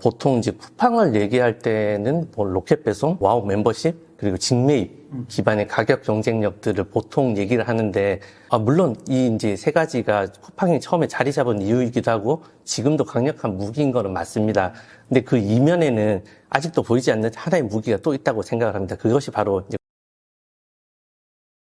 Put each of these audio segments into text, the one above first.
보통 이제 쿠팡을 얘기할 때는 뭐 로켓 배송, 와우 멤버십, 그리고 직매입 기반의 가격 경쟁력들을 보통 얘기를 하는데, 아, 물론 이 이제 세 가지가 쿠팡이 처음에 자리 잡은 이유이기도 하고, 지금도 강력한 무기인 거는 맞습니다. 근데 그 이면에는 아직도 보이지 않는 하나의 무기가 또 있다고 생각을 합니다. 그것이 바로 이제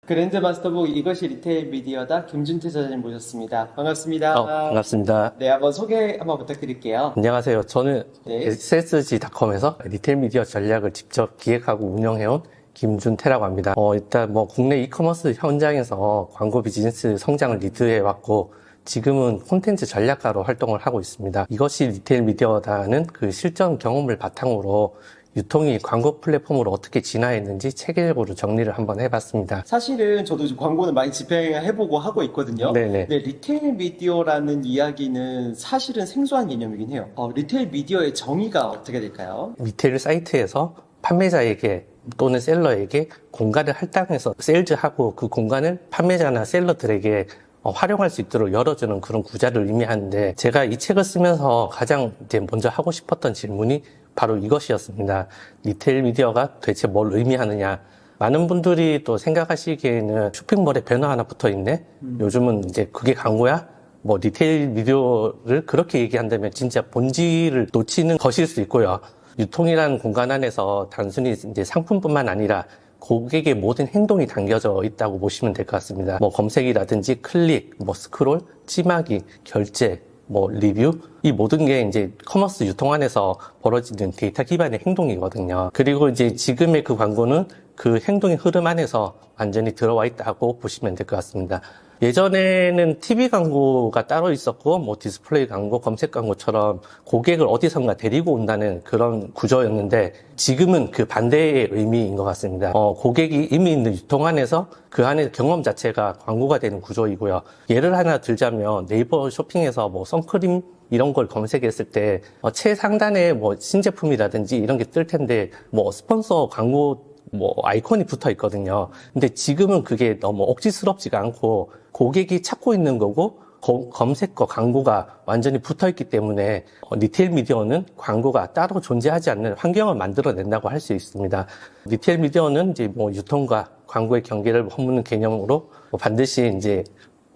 그랜드 마스터북 이것이 리테일 미디어다 김준태 저자님 모셨습니다. 반갑습니다. 어, 반갑습니다. 네, 한번 소개 한번 부탁드릴게요. 안녕하세요. 저는 네. SSG.com에서 리테일 미디어 전략을 직접 기획하고 운영해온 김준태라고 합니다. 어, 일단 뭐 국내 이커머스 현장에서 광고 비즈니스 성장을 리드해 왔고 지금은 콘텐츠 전략가로 활동을 하고 있습니다. 이것이 리테일 미디어다는 그 실전 경험을 바탕으로 유통이 광고 플랫폼으로 어떻게 진화했는지 체계적으로 정리를 한번 해봤습니다. 사실은 저도 지금 광고는 많이 집행해보고 하고 있거든요. 네네. 네, 리테일 미디어라는 이야기는 사실은 생소한 개념이긴 해요. 어, 리테일 미디어의 정의가 어떻게 될까요? 리테일 사이트에서 판매자에게 또는 셀러에게 공간을 할당해서 세일즈하고 그 공간을 판매자나 셀러들에게 어, 활용할 수 있도록 열어주는 그런 구자를 의미하는데 제가 이 책을 쓰면서 가장 이제 먼저 하고 싶었던 질문이 바로 이것이었습니다. 리테일 미디어가 대체 뭘 의미하느냐. 많은 분들이 또 생각하시기에는 쇼핑몰에 배너 하나 붙어 있네? 요즘은 이제 그게 광고야? 뭐 리테일 미디어를 그렇게 얘기한다면 진짜 본질을 놓치는 것일 수 있고요. 유통이라는 공간 안에서 단순히 이제 상품뿐만 아니라 고객의 모든 행동이 담겨져 있다고 보시면 될 것 같습니다. 뭐 검색이라든지 클릭, 뭐 스크롤, 찜하기, 결제, 뭐 리뷰 이 모든 게 이제 커머스 유통 안에서 벌어지는 데이터 기반의 행동이거든요. 그리고 이제 지금의 그 광고는 그 행동의 흐름 안에서 완전히 들어와 있다고 보시면 될 것 같습니다. 예전에는 TV 광고가 따로 있었고, 뭐 디스플레이 광고, 검색 광고처럼 고객을 어디선가 데리고 온다는 그런 구조였는데, 지금은 그 반대의 의미인 것 같습니다. 어, 고객이 이미 있는 유통 안에서 그 안에 경험 자체가 광고가 되는 구조이고요. 예를 하나 들자면 네이버 쇼핑에서 뭐 선크림 이런 걸 검색했을 때 어, 최상단에 뭐 신제품이라든지 이런 게 뜰 텐데 뭐 스폰서 광고 뭐 아이콘이 붙어 있거든요. 근데 지금은 그게 너무 억지스럽지가 않고 고객이 찾고 있는 거고 거- 검색과 광고가 완전히 붙어 있기 때문에 어, 리테일 미디어는 광고가 따로 존재하지 않는 환경을 만들어낸다고 할 수 있습니다. 리테일 미디어는 이제 뭐 유통과 광고의 경계를 허무는 개념으로 뭐 반드시 이제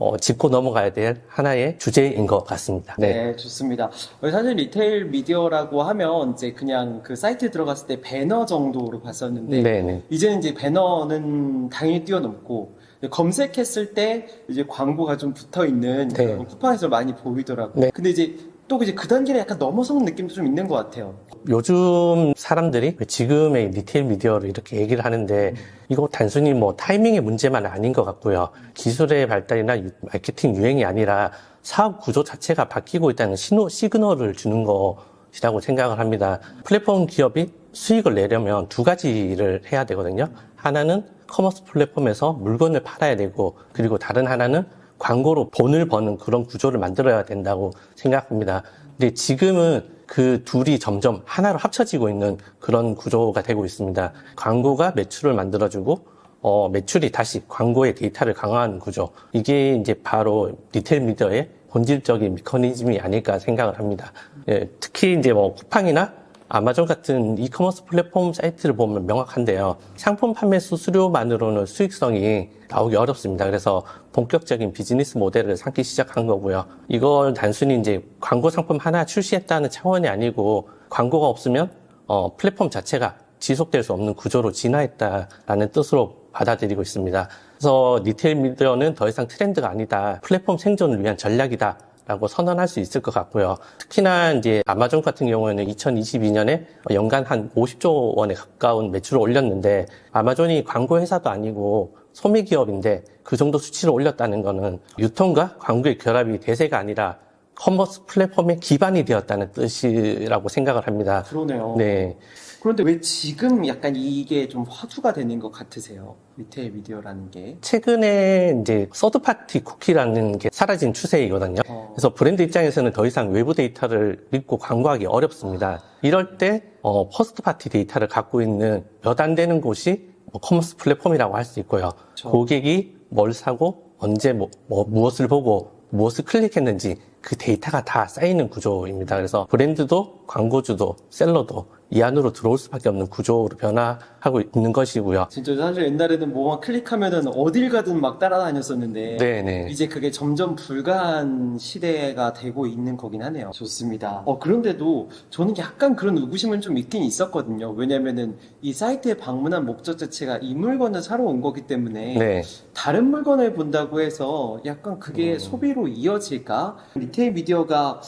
어, 짚고 넘어가야 될 하나의 주제인 것 같습니다. 네, 좋습니다. 어, 사실 리테일 미디어라고 하면 이제 그냥 그 사이트에 들어갔을 때 배너 정도로 봤었는데 네, 네. 이제는 이제 배너는 당연히 뛰어넘고 검색했을 때 이제 광고가 좀 붙어 있는 네. 쿠팡에서 많이 보이더라고요. 네. 근데 이제 또 이제 그 단계를 약간 넘어서는 느낌도 좀 있는 것 같아요. 요즘 사람들이 지금의 리테일 미디어를 이렇게 얘기를 하는데 이거 단순히 뭐 타이밍의 문제만 아닌 것 같고요. 기술의 발달이나 유- 마케팅 유행이 아니라 사업 구조 자체가 바뀌고 있다는 신호, 시그널을 주는 것이라고 생각을 합니다. 플랫폼 기업이 수익을 내려면 두 가지를 해야 되거든요. 하나는 커머스 플랫폼에서 물건을 팔아야 되고 그리고 다른 하나는 광고로 돈을 버는 그런 구조를 만들어야 된다고 생각합니다. 근데 지금은 그 둘이 점점 하나로 합쳐지고 있는 그런 구조가 되고 있습니다. 광고가 매출을 만들어주고 어, 매출이 다시 광고의 데이터를 강화하는 구조. 이게 이제 바로 리테일 미디어의 본질적인 메커니즘이 아닐까 생각을 합니다. 예, 특히 이제 뭐 쿠팡이나 아마존 같은 이커머스 플랫폼 사이트를 보면 명확한데요. 상품 판매 수수료만으로는 수익성이 나오기 어렵습니다. 그래서 본격적인 비즈니스 모델을 삼기 시작한 거고요. 이걸 단순히 이제 광고 상품 하나 출시했다는 차원이 아니고 광고가 없으면 어, 플랫폼 자체가 지속될 수 없는 구조로 진화했다라는 뜻으로 받아들이고 있습니다. 그래서 리테일 미디어는 더 이상 트렌드가 아니다. 플랫폼 생존을 위한 전략이다. 라고 선언할 수 있을 것 같고요. 특히나 이제 아마존 같은 경우에는 2022년에 연간 한 50조 원에 가까운 매출을 올렸는데 아마존이 광고 회사도 아니고 소매 기업인데 그 정도 수치를 올렸다는 거는 유통과 광고의 결합이 대세가 아니라 커머스 플랫폼의 기반이 되었다는 뜻이라고 생각을 합니다. 그러네요. 네. 그런데 왜 지금 약간 이게 좀 화두가 되는 것 같으세요? 리테일 미디어라는 게. 최근에 이제 서드파티 쿠키라는 게 사라진 추세이거든요. 어. 그래서 브랜드 입장에서는 더 이상 외부 데이터를 믿고 광고하기 어렵습니다. 이럴 때 어, 퍼스트 파티 데이터를 갖고 있는 몇 안 되는 곳이 뭐 커머스 플랫폼이라고 할 수 있고요. 그렇죠. 고객이 뭘 사고 언제 뭐, 뭐 무엇을 보고 무엇을 클릭했는지 그 데이터가 다 쌓이는 구조입니다. 그래서 브랜드도 광고주도 셀러도 이 안으로 들어올 수밖에 없는 구조로 변화하고 있는 것이고요. 진짜 사실 옛날에는 뭐만 클릭하면은 어딜 가든 막 따라다녔었는데 네네. 이제 그게 점점 불가한 시대가 되고 있는 거긴 하네요. 좋습니다. 어, 그런데도 저는 약간 그런 의구심은 좀 있긴 있었거든요. 왜냐면은 이 사이트에 방문한 목적 자체가 이 물건을 사러 온 거기 때문에 네. 다른 물건을 본다고 해서 약간 그게 음. 소비로 이어질까? 리테일 미디어가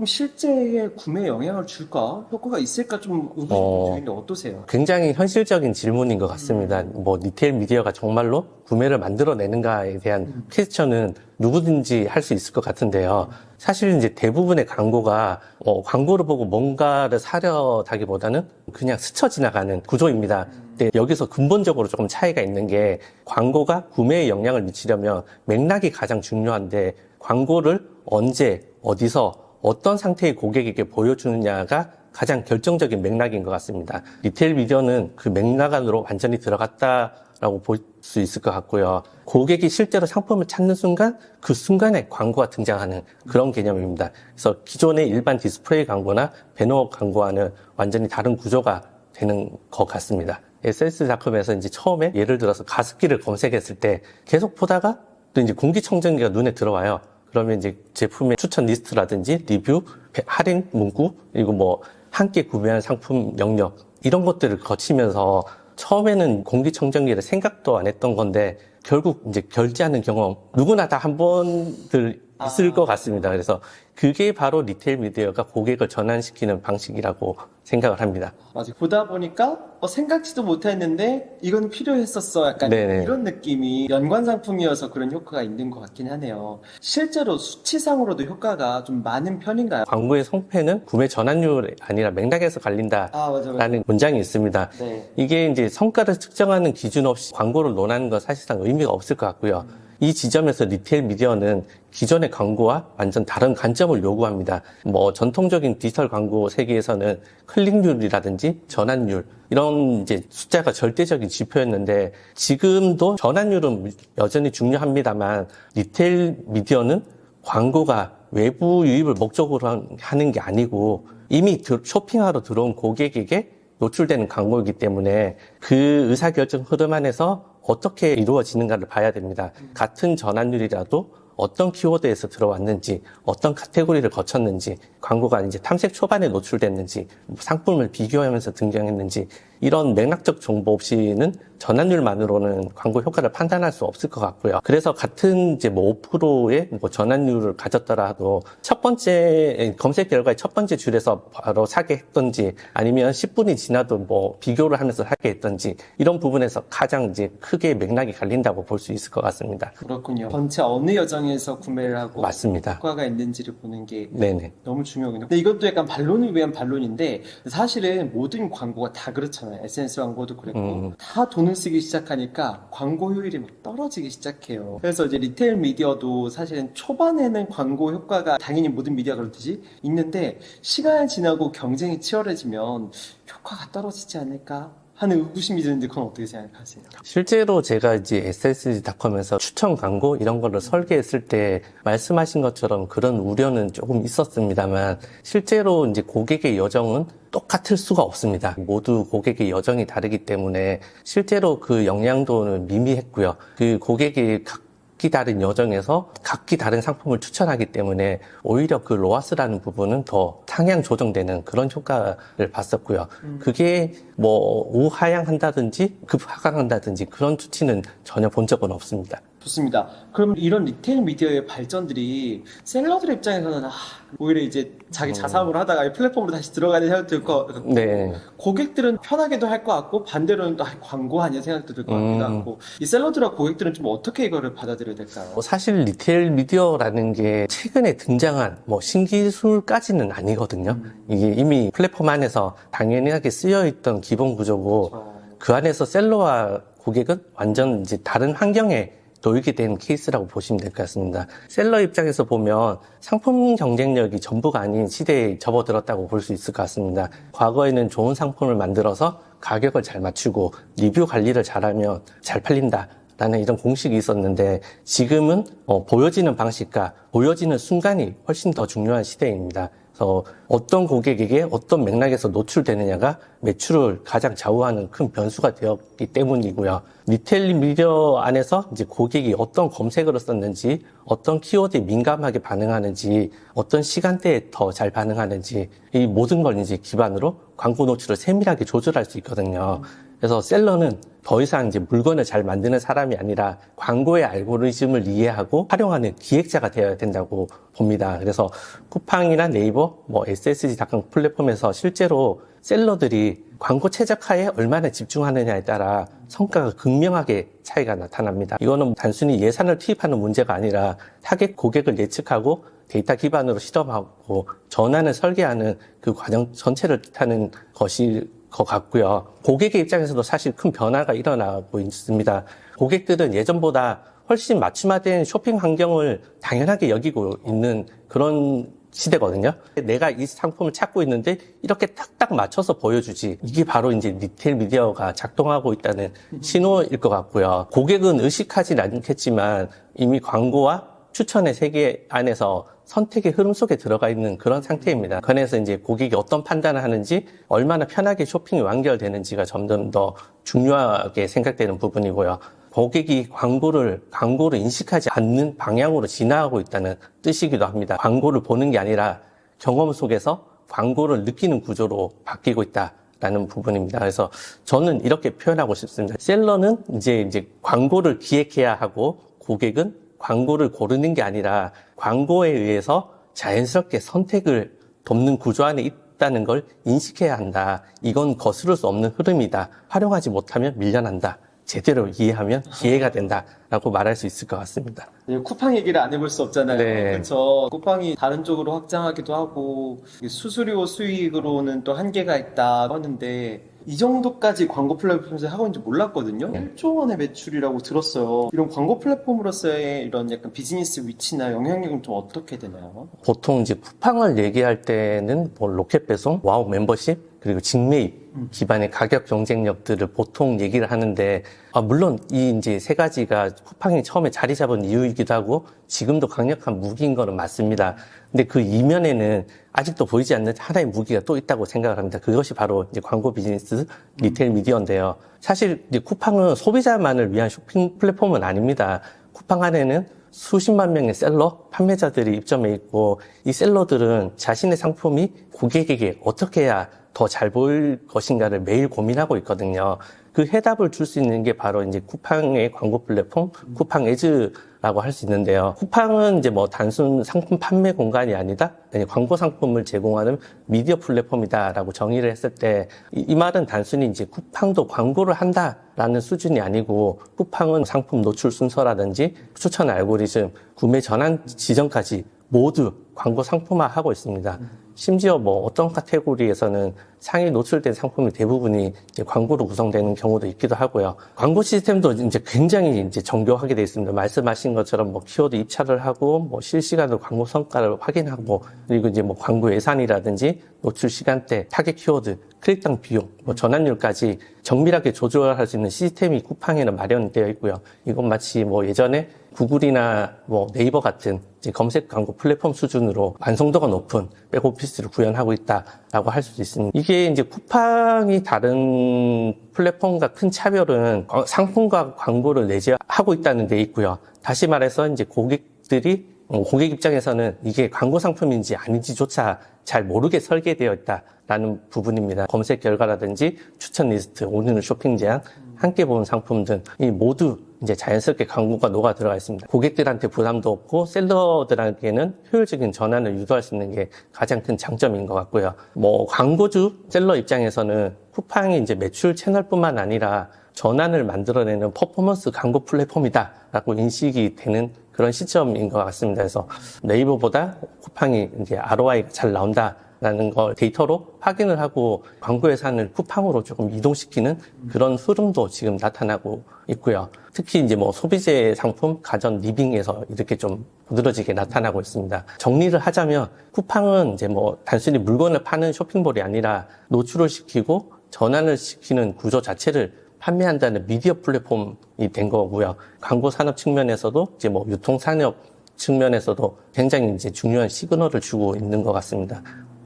조금 실제의 구매에 영향을 줄까? 효과가 있을까 좀 의구심이 어. 드는데 어떠세요? 굉장히 현실적인 질문인 것 같습니다. 뭐 리테일 미디어가 정말로 구매를 만들어내는가에 대한 퀘스천은 누구든지 할 수 있을 것 같은데요. 사실 이제 대부분의 광고가 어, 광고를 보고 뭔가를 사려다기보다는 그냥 스쳐 지나가는 구조입니다. 근데 여기서 근본적으로 조금 차이가 있는 게 광고가 구매에 영향을 미치려면 맥락이 가장 중요한데 광고를 언제 어디서 어떤 상태의 고객에게 보여주느냐가 가장 결정적인 맥락인 것 같습니다. 리테일 미디어는 그 맥락 안으로 완전히 들어갔다라고 볼 수 있을 것 같고요. 고객이 실제로 상품을 찾는 순간 그 순간에 광고가 등장하는 그런 개념입니다. 그래서 기존의 일반 디스플레이 광고나 배너 광고와는 완전히 다른 구조가 되는 것 같습니다. SS닷컴에서 이제 처음에 예를 들어서 가습기를 검색했을 때 계속 보다가 또 이제 공기청정기가 눈에 들어와요. 그러면 이제 제품의 추천 리스트라든지 리뷰, 배- 할인 문구, 그리고 뭐 함께 구매한 상품 영역 이런 것들을 거치면서 처음에는 공기청정기를 생각도 안 했던 건데 결국 이제 결제하는 경험 누구나 다 한 번들 있을 아. 것 같습니다. 그래서 그게 바로 리테일 미디어가 고객을 전환시키는 방식이라고 생각을 합니다. 맞아. 보다 보니까 어, 생각지도 못했는데 이건 필요했었어. 약간 네네. 이런 느낌이 연관 상품이어서 그런 효과가 있는 것 같긴 하네요. 실제로 수치상으로도 효과가 좀 많은 편인가요? 광고의 성패는 구매 전환율이 아니라 맥락에서 갈린다라는 아 맞아 맞아. 문장이 있습니다. 네. 이게 이제 성과를 측정하는 기준 없이 광고를 논하는 건 사실상 의미가 없을 것 같고요. 이 지점에서 리테일 미디어는 기존의 광고와 완전 다른 관점을 요구합니다. 뭐 전통적인 디지털 광고 세계에서는 클릭률이라든지 전환율 이런 이제 숫자가 절대적인 지표였는데 지금도 전환율은 여전히 중요합니다만 리테일 미디어는 광고가 외부 유입을 목적으로 하는 게 아니고 이미 들- 쇼핑하러 들어온 고객에게 노출되는 광고이기 때문에 그 의사결정 흐름 안에서 어떻게 이루어지는가를 봐야 됩니다. 같은 전환율이라도 어떤 키워드에서 들어왔는지, 어떤 카테고리를 거쳤는지, 광고가 이제 탐색 초반에 노출됐는지, 상품을 비교하면서 등장했는지, 이런 맥락적 정보 없이는 전환율만으로는 광고 효과를 판단할 수 없을 것 같고요. 그래서 같은 이제 뭐 5%의 뭐 전환율을 가졌더라도 첫 번째 검색 결과의 첫 번째 줄에서 바로 사게 했던지 아니면 10분이 지나도 뭐 비교를 하면서 사게 했던지 이런 부분에서 가장 이제 크게 맥락이 갈린다고 볼 수 있을 것 같습니다. 그렇군요. 전체 어느 여정에서 구매를 하고 맞습니다. 효과가 있는지를 보는 게 네네. 너무 중요하군요. 근데 이것도 약간 반론을 위한 반론인데 사실은 모든 광고가 다 그렇잖아요. SNS 광고도 그랬고 음. 다 돈을 쓰기 시작하니까 광고 효율이 막 떨어지기 시작해요. 그래서 이제 리테일 미디어도 사실은 초반에는 광고 효과가 당연히 모든 미디어가 그렇듯이 있는데 시간이 지나고 경쟁이 치열해지면 효과가 떨어지지 않을까 하는 의구심이 드는데 그건 어떻게 생각하세요? 실제로 제가 이제 SSG.com에서 추천 광고 이런 거를 설계했을 때 말씀하신 것처럼 그런 우려는 조금 있었습니다만 실제로 이제 고객의 여정은 똑같을 수가 없습니다. 모두 고객의 여정이 다르기 때문에 실제로 그 영향도는 미미했고요. 그 고객이 각 기 다른 여정에서 각기 다른 상품을 추천하기 때문에 오히려 그 로아스라는 부분은 더 상향 조정되는 그런 효과를 봤었고요. 그게 뭐 우하향한다든지 급하강한다든지 그런 수치는 전혀 본 적은 없습니다. 좋습니다. 그럼 이런 리테일 미디어의 발전들이 셀러들 입장에서는 아, 오히려 이제 자기 자사업을 하다가 이 플랫폼으로 다시 들어가는 생각도 들 것 같고 네. 고객들은 편하게도 할 것 같고 반대로는 또 아, 광고 아니야 생각도 들 것 같기도 음. 하고 이 셀러들과 고객들은 좀 어떻게 이거를 받아들여 야 될까요? 뭐 사실 리테일 미디어라는 게 최근에 등장한 뭐 신기술까지는 아니거든요. 이게 이미 플랫폼 안에서 당연하게 쓰여 있던 기본 구조고 어, 그 안에서 셀러와 고객은 완전 이제 다른 환경에 놓이게 된 케이스라고 보시면 될 것 같습니다. 셀러 입장에서 보면 상품 경쟁력이 전부가 아닌 시대에 접어들었다고 볼 수 있을 것 같습니다. 과거에는 좋은 상품을 만들어서 가격을 잘 맞추고 리뷰 관리를 잘하면 잘 팔린다. 라는 이런 공식이 있었는데 지금은 어, 보여지는 방식과 보여지는 순간이 훨씬 더 중요한 시대입니다. 그래서 어떤 고객에게 어떤 맥락에서 노출되느냐가 매출을 가장 좌우하는 큰 변수가 되었기 때문이고요. 리테일 미디어 안에서 이제 고객이 어떤 검색어를 썼는지, 어떤 키워드에 민감하게 반응하는지, 어떤 시간대에 더 잘 반응하는지, 이 모든 걸 이제 기반으로 광고 노출을 세밀하게 조절할 수 있거든요. 그래서 셀러는 더 이상 이제 물건을 잘 만드는 사람이 아니라 광고의 알고리즘을 이해하고 활용하는 기획자가 되어야 된다고 봅니다. 그래서 쿠팡이나 네이버, 뭐 SSG.com 플랫폼에서 실제로 셀러들이 광고 최적화에 얼마나 집중하느냐에 따라 성과가 극명하게 차이가 나타납니다. 이거는 단순히 예산을 투입하는 문제가 아니라 타겟 고객을 예측하고 데이터 기반으로 실험하고 전환을 설계하는 그 과정 전체를 뜻하는 것일 것 같고요. 고객의 입장에서도 사실 큰 변화가 일어나고 있습니다. 고객들은 예전보다 훨씬 맞춤화된 쇼핑 환경을 당연하게 여기고 있는 그런 시대거든요. 내가 이 상품을 찾고 있는데 이렇게 딱딱 맞춰서 보여주지. 이게 바로 이제 리테일 미디어가 작동하고 있다는 신호일 것 같고요. 고객은 의식하진 않겠지만 이미 광고와 추천의 세계 안에서 선택의 흐름 속에 들어가 있는 그런 상태입니다. 그래서 이제 고객이 어떤 판단을 하는지, 얼마나 편하게 쇼핑이 완결되는지가 점점 더 중요하게 생각되는 부분이고요. 고객이 광고를, 광고를 인식하지 않는 방향으로 지나가고 있다는 뜻이기도 합니다. 광고를 보는 게 아니라 경험 속에서 광고를 느끼는 구조로 바뀌고 있다. 라는 부분입니다. 그래서 저는 이렇게 표현하고 싶습니다. 셀러는 이제 이제 광고를 기획해야 하고 고객은 광고를 고르는 게 아니라 광고에 의해서 자연스럽게 선택을 돕는 구조 안에 있다는 걸 인식해야 한다. 이건 거스를 수 없는 흐름이다. 활용하지 못하면 밀려난다. 제대로 이해하면 기회가 된다. 라고 말할 수 있을 것 같습니다. 네, 쿠팡 얘기를 안 해볼 수 없잖아요. 네. 그렇죠. 쿠팡이 다른 쪽으로 확장하기도 하고 수수료 수익으로는 또 한계가 있다 하는데 이 정도까지 광고 플랫폼에서 하고 있는지 몰랐거든요. 1조 원의 매출이라고 들었어요. 이런 광고 플랫폼으로서의 이런 약간 비즈니스 위치나 영향력은 좀 어떻게 되나요? 보통 이제 쿠팡을 얘기할 때는 뭐 로켓 배송, 와우 멤버십, 그리고 직매입 기반의 가격 경쟁력들을 보통 얘기를 하는데 아, 물론 이 이제 세 가지가 쿠팡이 처음에 자리 잡은 이유이기도 하고 지금도 강력한 무기인 거는 맞습니다. 근데 그 이면에는 아직도 보이지 않는 하나의 무기가 또 있다고 생각을 합니다. 그것이 바로 이제 광고 비즈니스, 리테일 미디어인데요. 사실 이제 쿠팡은 소비자만을 위한 쇼핑 플랫폼은 아닙니다. 쿠팡 안에는 수십만 명의 셀러, 판매자들이 입점해 있고 이 셀러들은 자신의 상품이 고객에게 어떻게 해야 더 잘 보일 것인가를 매일 고민하고 있거든요. 그 해답을 줄 수 있는 게 바로 이제 쿠팡의 광고 플랫폼, 쿠팡 에즈라고 할 수 있는데요. 쿠팡은 이제 뭐 단순 상품 판매 공간이 아니다, 아니, 광고 상품을 제공하는 미디어 플랫폼이다라고 정의를 했을 때, 이, 이 말은 단순히 이제 쿠팡도 광고를 한다라는 수준이 아니고, 쿠팡은 상품 노출 순서라든지 추천 알고리즘, 구매 전환 지점까지 모두 광고 상품화하고 있습니다. 심지어 뭐 어떤 카테고리에서는 상위 노출된 상품이 대부분이 이제 광고로 구성되는 경우도 있기도 하고요. 광고 시스템도 이제 굉장히 이제 정교하게 되어 있습니다. 말씀하신 것처럼 뭐 키워드 입찰을 하고 뭐 실시간으로 광고 성과를 확인하고 그리고 이제 뭐 광고 예산이라든지 노출 시간대, 타겟 키워드, 클릭당 비용, 뭐 전환율까지 정밀하게 조절할 수 있는 시스템이 쿠팡에는 마련되어 있고요. 이건 마치 뭐 예전에 구글이나 뭐 네이버 같은 검색 광고 플랫폼 수준으로 완성도가 높은 백오피스를 구현하고 있다라고 할수 있습니다. 이게 이제 쿠팡이 다른 플랫폼과 큰 차별은 어, 상품과 광고를 내재하고 있다는 데 있고요. 다시 말해서 이제 고객들이 어, 고객 입장에서는 이게 광고 상품인지 아닌지조차 잘 모르게 설계되어 있다라는 부분입니다. 검색 결과라든지 추천 리스트, 오늘 쇼핑 제한, 함께 본 상품 등이 모두 이제 자연스럽게 광고가 녹아 들어가 있습니다. 고객들한테 부담도 없고 셀러들에게는 효율적인 전환을 유도할 수 있는 게 가장 큰 장점인 것 같고요. 뭐 광고주 셀러 입장에서는 쿠팡이 이제 매출 채널뿐만 아니라 전환을 만들어내는 퍼포먼스 광고 플랫폼이다라고 인식이 되는 그런 시점인 것 같습니다. 그래서 네이버보다 쿠팡이 이제 ROI가 잘 나온다라는 걸 데이터로 확인을 하고 광고 예산을 쿠팡으로 조금 이동시키는 그런 흐름도 지금 나타나고 있고요. 특히 이제 뭐 소비재 상품, 가전, 리빙에서 이렇게 좀 두드러지게 나타나고 있습니다. 정리를 하자면 쿠팡은 이제 뭐 단순히 물건을 파는 쇼핑몰이 아니라 노출을 시키고 전환을 시키는 구조 자체를 판매한다는 미디어 플랫폼이 된 거고요. 광고 산업 측면에서도 이제 뭐 유통 산업 측면에서도 굉장히 이제 중요한 시그널을 주고 있는 것 같습니다.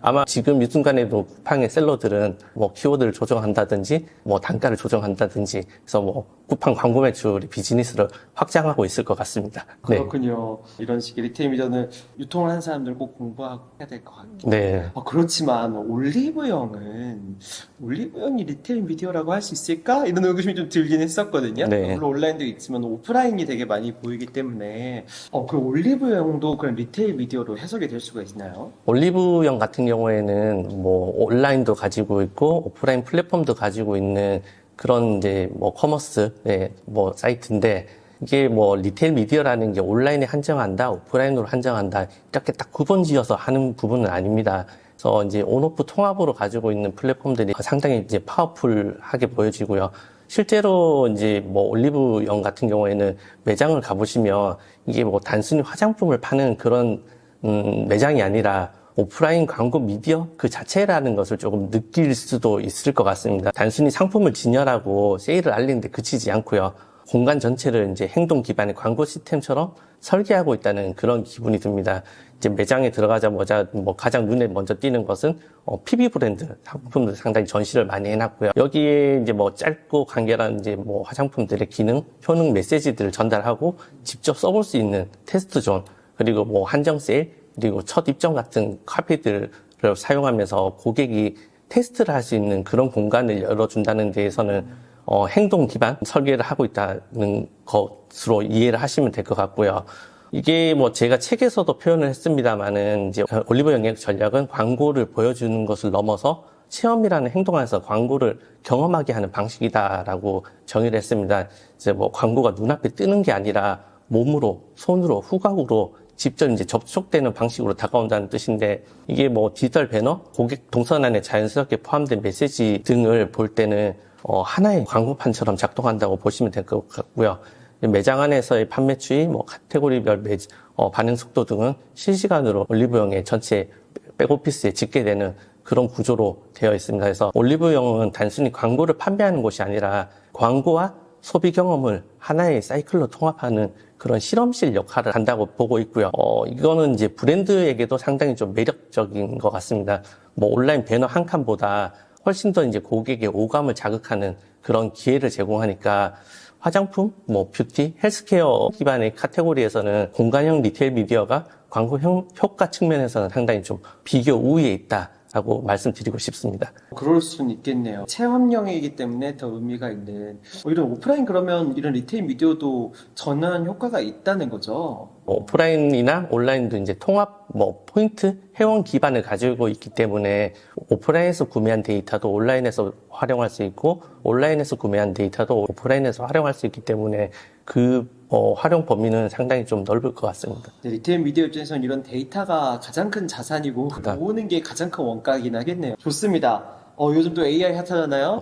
아마 지금 이 순간에도 쿠팡의 셀러들은 뭐 키워드를 조정한다든지 뭐 단가를 조정한다든지 그래서 뭐 쿠팡 광고 매출의 비즈니스를 확장하고 있을 것 같습니다. 네. 그렇군요. 이런 식의 리테일 미디어는 유통을 하는 사람들 꼭 공부하고 해야 될 것 같긴 네. 어, 그렇지만 올리브영은 올리브영이 리테일 미디어라고 할 수 있을까? 이런 의구심이 좀 들긴 했었거든요. 네. 물론 온라인도 있지만 오프라인이 되게 많이 보이기 때문에 어, 그 올리브영도 그런 리테일 미디어로 해석이 될 수가 있나요? 올리브영 같은 경우 에는 뭐 온라인도 가지고 있고 오프라인 플랫폼도 가지고 있는 그런 이제 뭐 커머스 네, 뭐 사이트인데 이게 뭐 리테일 미디어라는 게 온라인에 한정한다, 오프라인으로 한정한다 이렇게 딱 구분지어서 하는 부분은 아닙니다. 그래서 이제 온오프 통합으로 가지고 있는 플랫폼들이 상당히 이제 파워풀하게 보여지고요. 실제로 이제 뭐 올리브영 같은 경우에는 매장을 가보시면 이게 뭐 단순히 화장품을 파는 그런 음, 매장이 아니라 오프라인 광고 미디어 그 자체라는 것을 조금 느낄 수도 있을 것 같습니다. 단순히 상품을 진열하고 세일을 알리는데 그치지 않고요. 공간 전체를 이제 행동 기반의 광고 시스템처럼 설계하고 있다는 그런 기분이 듭니다. 이제 매장에 들어가자마자 뭐 가장 눈에 먼저 띄는 것은 어, PB 브랜드 상품들 상당히 전시를 많이 해놨고요. 여기에 이제 뭐 짧고 간결한 이제 뭐 화장품들의 기능, 효능 메시지들을 전달하고 직접 써볼 수 있는 테스트 존 그리고 뭐 한정 세일 그리고 첫 입점 같은 카페들을 사용하면서 고객이 테스트를 할 수 있는 그런 공간을 열어준다는 데에서는 어, 행동 기반 설계를 하고 있다는 것으로 이해를 하시면 될 것 같고요. 이게 뭐 제가 책에서도 표현을 했습니다만은 이제 올리브 영의 전략은 광고를 보여주는 것을 넘어서 체험이라는 행동 안에서 광고를 경험하게 하는 방식이다라고 정의를 했습니다. 이제 뭐 광고가 눈앞에 뜨는 게 아니라 몸으로, 손으로, 후각으로 직접 이제 접촉되는 방식으로 다가온다는 뜻인데 이게 뭐 디지털 배너, 고객 동선 안에 자연스럽게 포함된 메시지 등을 볼 때는 어, 하나의 광고판처럼 작동한다고 보시면 될 것 같고요. 매장 안에서의 판매 추이, 뭐 카테고리별 매, 어, 반응 속도 등은 실시간으로 올리브영의 전체 백오피스에 집계되는 그런 구조로 되어 있습니다. 그래서 올리브영은 단순히 광고를 판매하는 곳이 아니라 광고와 소비 경험을 하나의 사이클로 통합하는 그런 실험실 역할을 한다고 보고 있고요. 어, 이거는 이제 브랜드에게도 상당히 좀 매력적인 것 같습니다. 뭐 온라인 배너 한 칸보다 훨씬 더 이제 고객의 오감을 자극하는 그런 기회를 제공하니까 화장품, 뭐 뷰티, 헬스케어 기반의 카테고리에서는 공간형 리테일 미디어가 광고 형- 효과 측면에서는 상당히 좀 비교 우위에 있다 라고 말씀드리고 싶습니다. 그럴 수는 있겠네요. 체험형이기 때문에 더 의미가 있는 어, 이런 오프라인 그러면 이런 리테일 미디어도 전환 효과가 있다는 거죠. 뭐 오프라인이나 온라인도 이제 통합 뭐 포인트 회원 기반을 가지고 있기 때문에 오프라인에서 구매한 데이터도 온라인에서 활용할 수 있고 온라인에서 구매한 데이터도 오프라인에서 활용할 수 있기 때문에 그 어, 활용 범위는 상당히 좀 넓을 것 같습니다. 네, 리테일 미디어 입장에서는 이런 데이터가 가장 큰 자산이고 그다. 모으는 게 가장 큰 원가이긴 하겠네요. 좋습니다. 어, 요즘 또 AI 핫하잖아요.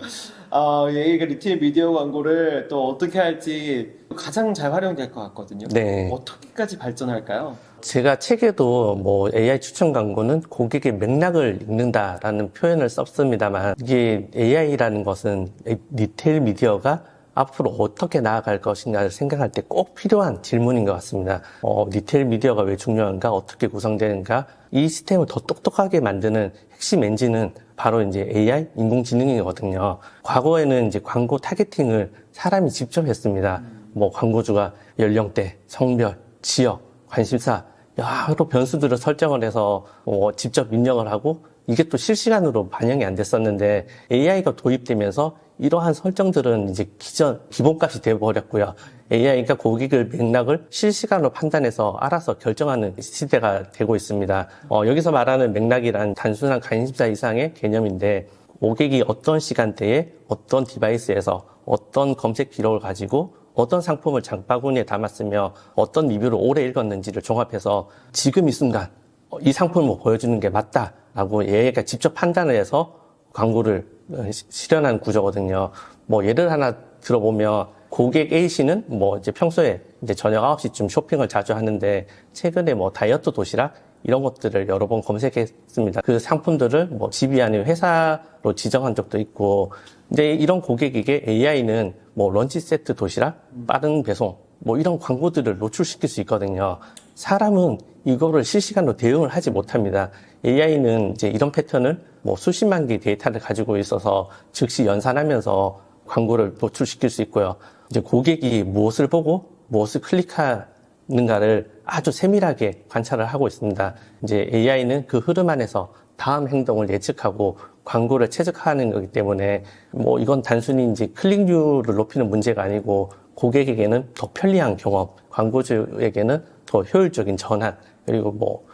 아, AI가 리테일 미디어 광고를 또 어떻게 할지 가장 잘 활용될 것 같거든요. 네. 어떻게까지 발전할까요? 제가 책에도 뭐 AI 추천 광고는 고객의 맥락을 읽는다라는 표현을 썼습니다만 이게 AI라는 것은 리테일 미디어가 앞으로 어떻게 나아갈 것인가를 생각할 때 꼭 필요한 질문인 것 같습니다. 어, 리테일 미디어가 왜 중요한가, 어떻게 구성되는가, 이 시스템을 더 똑똑하게 만드는 핵심 엔진은 바로 이제 AI, 인공지능이거든요. 과거에는 이제 광고 타겟팅을 사람이 직접 했습니다. 뭐 광고주가 연령대, 성별, 지역, 관심사 여러 변수들을 설정을 해서 어, 직접 입력을 하고 이게 또 실시간으로 반영이 안 됐었는데 AI가 도입되면서 이러한 설정들은 이제 기존 기본값이 되어버렸고요. AI가 고객의 맥락을 실시간으로 판단해서 알아서 결정하는 시대가 되고 있습니다. 어, 여기서 말하는 맥락이란 단순한 관심사 이상의 개념인데 고객이 어떤 시간대에 어떤 디바이스에서 어떤 검색 기록을 가지고 어떤 상품을 장바구니에 담았으며 어떤 리뷰를 오래 읽었는지를 종합해서 지금 이 순간 어, 이 상품을 보여주는 게 맞다 라고 얘가 직접 판단을 해서 광고를 어, 시- 실현한 구조거든요. 뭐 예를 하나 들어보면 고객 A 씨는 뭐 이제 평소에 이제 저녁 9시쯤 쇼핑을 자주 하는데 최근에 뭐 다이어트 도시락 이런 것들을 여러 번 검색했습니다. 그 상품들을 뭐 집이 아닌 회사로 지정한 적도 있고 이제 이런 고객에게 AI는 뭐 런치 세트 도시락, 빠른 배송, 뭐 이런 광고들을 노출시킬 수 있거든요. 사람은 이거를 실시간으로 대응을 하지 못합니다. AI는 이제 이런 패턴을 뭐 수십만 개의 데이터를 가지고 있어서 즉시 연산하면서 광고를 노출시킬 수 있고요. 이제 고객이 무엇을 보고 무엇을 클릭하는가를 아주 세밀하게 관찰을 하고 있습니다. 이제 AI는 그 흐름 안에서 다음 행동을 예측하고 광고를 최적화하는 거기 때문에 뭐 이건 단순히 이제 클릭률을 높이는 문제가 아니고 고객에게는 더 편리한 경험, 광고주에게는 더 효율적인 전환, 그리고 뭐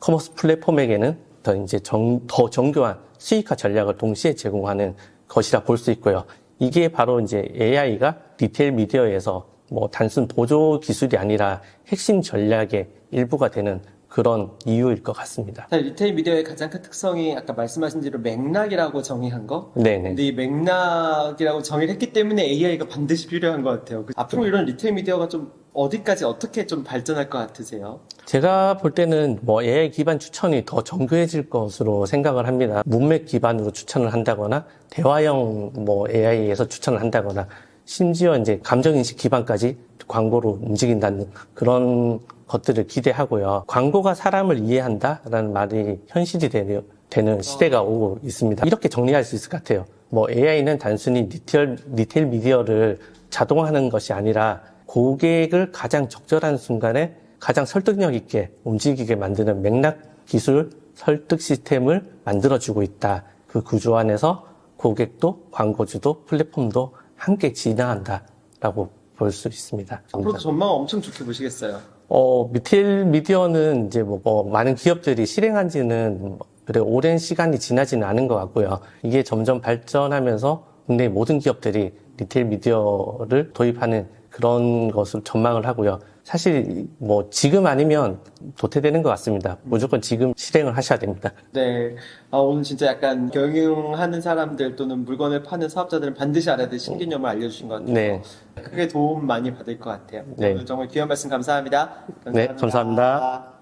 커머스 플랫폼에게는 더 이제 정, 더 정교한 수익화 전략을 동시에 제공하는 것이라 볼 수 있고요. 이게 바로 이제 AI가 리테일 미디어에서 뭐 단순 보조 기술이 아니라 핵심 전략의 일부가 되는 그런 이유일 것 같습니다. 리테일 미디어의 가장 큰 특성이 아까 말씀하신 대로 맥락이라고 정의한 거. 네네. 근데 이 맥락이라고 정의를 했기 때문에 AI가 반드시 필요한 것 같아요. 그 앞으로 이런 리테일 미디어가 좀 어디까지 어떻게 좀 발전할 것 같으세요? 제가 볼 때는 뭐 AI 기반 추천이 더 정교해질 것으로 생각을 합니다. 문맥 기반으로 추천을 한다거나 대화형 뭐 AI에서 추천을 한다거나 심지어 이제 감정 인식 기반까지 광고로 움직인다는 그런 것들을 기대하고요. 광고가 사람을 이해한다라는 말이 현실이 되는, 되는 시대가 오고 있습니다. 이렇게 정리할 수 있을 것 같아요. 뭐 AI는 단순히 리테일, 리테일 미디어를 자동화하는 것이 아니라 고객을 가장 적절한 순간에 가장 설득력 있게 움직이게 만드는 맥락 기술 설득 시스템을 만들어주고 있다. 그 구조 안에서 고객도 광고주도 플랫폼도 함께 진화한다라고 볼 수 있습니다. 앞으로 전망 엄청 좋게 보시겠어요. 어, 미틸 미디어는 이제 뭐, 뭐 많은 기업들이 실행한 지는 뭐 그래 오랜 시간이 지나지는 않은 것 같고요. 이게 점점 발전하면서 국내 모든 기업들이 리테일 미디어를 도입하는 그런 것을 전망을 하고요. 사실 뭐 지금 아니면 도태되는 것 같습니다. 무조건 지금 실행을 하셔야 됩니다. 네. 아, 오늘 진짜 약간 경영하는 사람들 또는 물건을 파는 사업자들은 반드시 알아야 될 신개념을 알려주신 것 같아요. 네. 크게 도움 많이 받을 것 같아요. 네. 오늘 정말 귀한 말씀 감사합니다. 네, 감사합니다.